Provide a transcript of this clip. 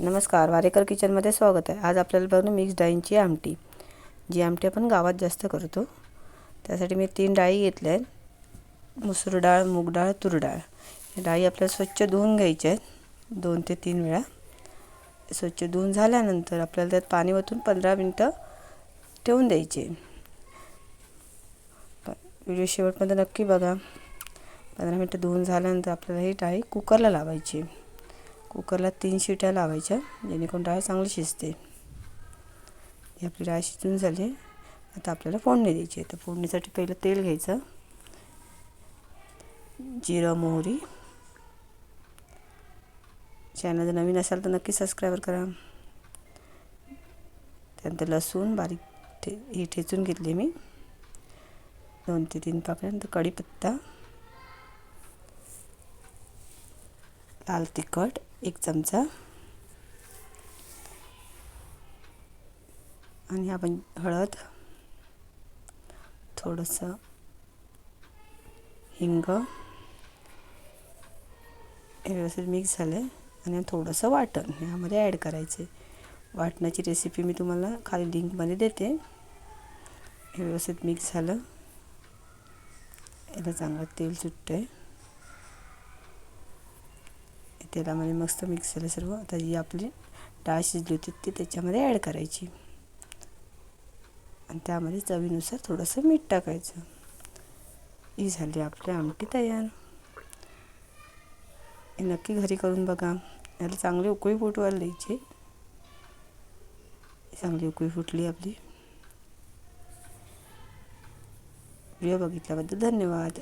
नमस्कार वारेकर किचनमध्ये स्वागत आहे. आज आपल्याला बघणं मिक्स डाळींची आमटी. जी आमटी आपण गावात जास्त करतो. त्यासाठी मी तीन डाळी घेतल्या आहेत. मुसूर डाळ मूग डाळ तूर डाळ. या डाळी आपल्याला स्वच्छ धुवून घ्यायच्या आहेत. दोन ते तीन वेळा. स्वच्छ धुवून झाल्यानंतर आपल्याला त्यात पाणी ओतून पंधरा मिनटं ठेवून द्यायचे व्हिडिओ शेवटपर्यंत नक्की बघा. पंधरा मिनटं धुवून झाल्यानंतर आपल्याला ही डाळी कुकरला लावायची कुकरला तीन शिट्या लावायच्या जेणेकरून डाळ चांगली शिजते. ही आपली डाळ शिजून झाली. आता आपल्याला फोडणी द्यायची आहे. तर फोडणीसाठी पहिलं तेल घ्यायचं. जिरं मोहरी. चॅनल जर नवीन असाल तर नक्की सबस्क्राईबर करा. त्यानंतर लसूण बारीक ठे ही ठेचून घेतली मी. दोन ते तीन पाकळ्यानंतर कढीपत्ता. लाल तिखट. एक चमचा. आणि आपण हळद थोडंसं हिंग हे व्यवस्थित मिक्स झालं आहे आणि थोडंसं वाटण ह्यामध्ये ॲड करायचे वाटणाची रेसिपी मी तुम्हाला खाली लिंकमध्ये देते. हे व्यवस्थित मिक्स झालं. याला चांगलं तेल सुटतं आहे तेलामध्ये मस्त मिक्स झालं सर्व. आता जी आपली डाळ शिजली होती ती त्याच्यामध्ये ॲड करायची. आणि त्यामध्ये चवीनुसार थोडंसं मीठ टाकायचं. ही झाली आपली आमटी तयार. हे नक्की घरी करून बघा. याला चांगली उकळी फुटवायला द्यायची. चांगली उकळी फुटली आपली. व्हिडिओ बघितल्याबद्दल धन्यवाद.